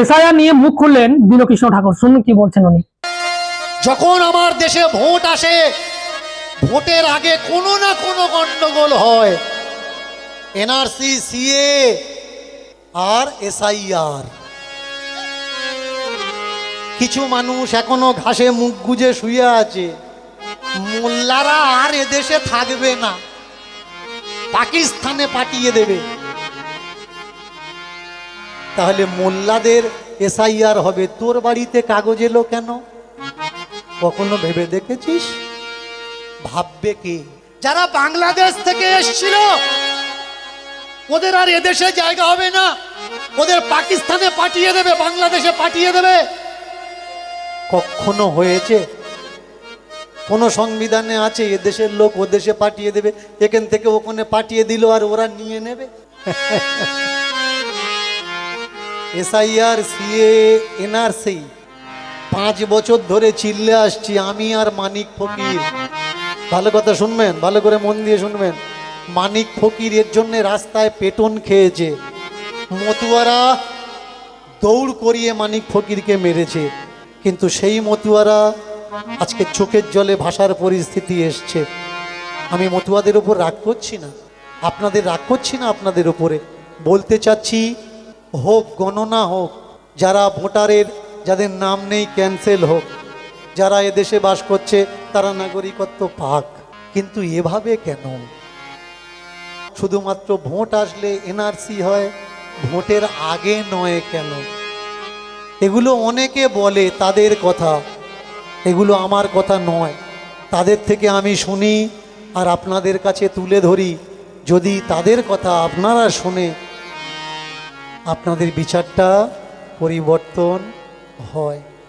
SIR নিয়ে মুখ খুললেন দীনকৃষ্ণ ঠাকুর। শুনুন কি বলছেন উনি। যখন আমার দেশে ভোট আসে, ভোটের আগে কোনো না কোনো গন্ডগোল হয়। এনআরসি, সিএ আর এসআইআর। কিছু মানুষ এখনও ঘাসে মুখ গুজে শুয়ে আছে। মোল্লারা আর এদেশে থাকবে না। পাকিস্তানে পাঠিয়ে দেবে। তাহলে মোল্লাদের এসআইআর হবে। তোর বাড়িতে কাগজ এলো কেন? কখনো ভেবে দেখেছিস? ভাববে কে? যারা বাংলাদেশ থেকে এসছিল ওদের আর এদেশে জায়গা হবে না। ওদের পাকিস্তানে পাঠিয়ে দেবে বাংলাদেশে পাঠিয়ে দেবে। কখনো হয়েছে? কোন সংবিধানে আছে এদেশের লোক ও দেশে পাঠিয়ে দেবে এখান থেকে ওখানে পাঠিয়ে দিল আর ওরা নিয়ে নেবে? SIR, CA, NRC. পাঁচ বছর ধরে চিল্লে আসছি, আমি আর মানিক ফকির। ভালো কথা শুনবেন, ভালো করে মন দিয়ে শুনবেন। মানিক ফকির এর জন্য রাস্তায় পেটন খেয়েছে। মতুয়ারা দৌড় করিয়ে মানিক ফকিরকে মেরেছে। কিন্তু সেই মতুয়ারা আজকে চোখের জলে ভাসার পরিস্থিতি এসছে। আমি মতুয়াদের উপর রাগ করছি না। আপনাদের রাগ করছি না আপনাদের উপরে। বলতে চাচ্ছি হোক, গণনা হোক, যারা ভোটারের, যাদের নাম নেই ক্যান্সেল হোক, যারা এদেশে বাস করছে, তারা নাগরিকত্ব পাক। কিন্তু এভাবে কেন? শুধুমাত্র ভোট আসলে এনআরসি হয়, ভোটের আগে নয় কেন? এগুলো অনেকে বলে তাদের কথা, এগুলো আমার কথা নয়। তাদের থেকে আমি শুনি আর আপনাদের কাছে তুলে ধরি। যদি তাদের কথা আপনারা শুনে আপনাদের বিচারটা পরিবর্তন হয়।